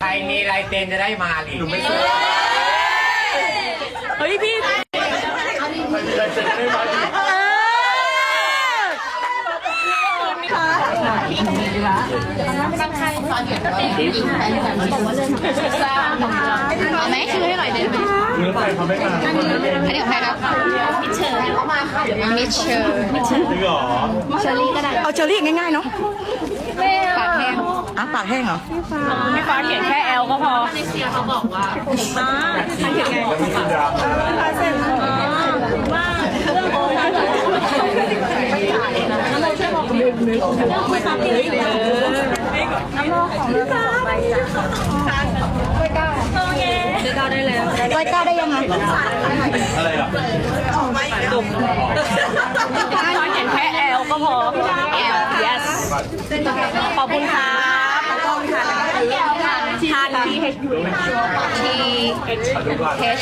ใครมีลายเซ็นจะได้มาลีหนูไม่ซื้อเฮ้ยพี่เลยจะได้มาดีเออเอาไหมชื่อให้หน่อยเดี๋ยวเนื้อไก่เขาไม่มาอันนี้ของใครครับมิเชอร์มิเชอร์จริงเหรอเชอรี่ก็ได้เอาเชอรี่ง่ายๆเนาะ ปากแห้งอะปากแห้งเหรอ พี่ฟ้าเขียนแค่แอลก็พอแล้วมีกินดราม่าร้อยเก้าได้ยังไงอะไรอะพี่ฟ้าเขียนแค่แอลก็พอแอล yes ขอบคุณครับขอบคุณค่ะ ทานที่ทีเทช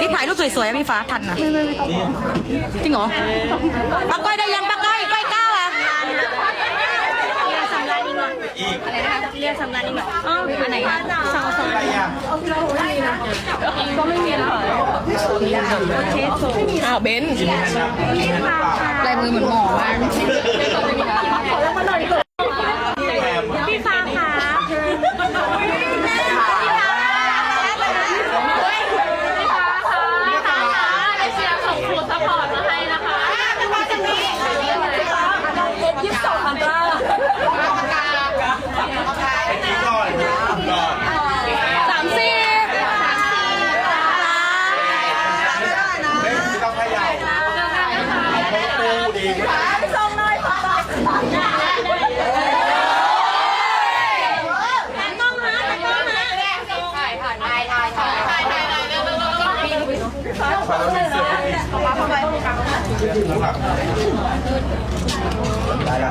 ที่ถ่ายรูปสวยๆพี่ฟ้าทันนะจริงเหรอป้าก้อยได้ยังป้าก้อยก้อยก้าวอะอะไรนะคะเรียกสำนักนี้หน่อยอ๋ออันไหนคะสองสองก็ไม่มีแล้วอ้าวเบนลาลายมือเหมือนหมอมาก แถม พี่ฟ้าค่ะยี่สิบสองพันเก้า ไอ้นี่ก่อนก่อน สามสิบ ไม่ต้องเขย่าเอาเข้าตู้ดี ฟ้าแล้วมีเสื้อผู้หญิงข้าไป